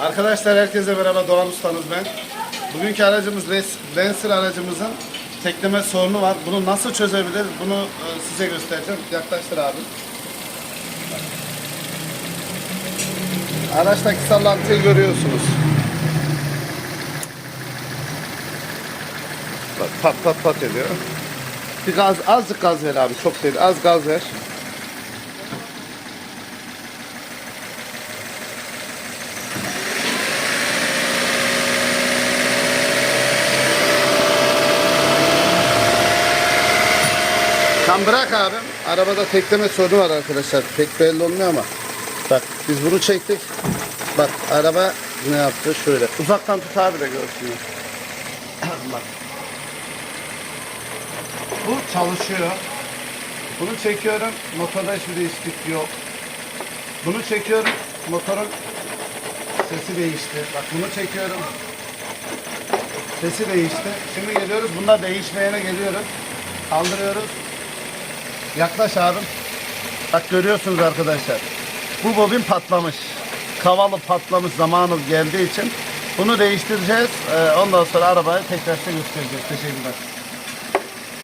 Arkadaşlar herkese merhaba Doğan Ustanız ben. Bugünkü aracımız Lancer aracımızın tekleme sorunu var. Bunu nasıl çözebiliriz? Bunu e, size göstereceğim. Yaklaştır abi. Araçtaki sallantıyı görüyorsunuz. Bak pat pat pat ediyor. Bir gaz, azıcık gaz ver abi. Çok değil. Az gaz ver. Tam bırak abim. Arabada tekleme sorunu var arkadaşlar. Pek belli olmuyor ama. Bak biz bunu çektik. Bak araba ne yaptı şöyle. Uzaktan tut abi de görsünler. Bak. Bu çalışıyor. Bunu çekiyorum. Motorda hiçbir değişiklik yok. Bunu çekiyorum. Motorun sesi değişti. Bak bunu çekiyorum. Sesi değişti. Şimdi geliyoruz. Bunda değişmeyene geliyoruz. Kaldırıyoruz. Yaklaş abim. Bak görüyorsunuz arkadaşlar. Bu bobin patlamış. Kavalı patlamış zamanı geldiği için bunu değiştireceğiz. Ee, ondan sonra arabayı tekrar size göstereceğiz. Teşekkürler.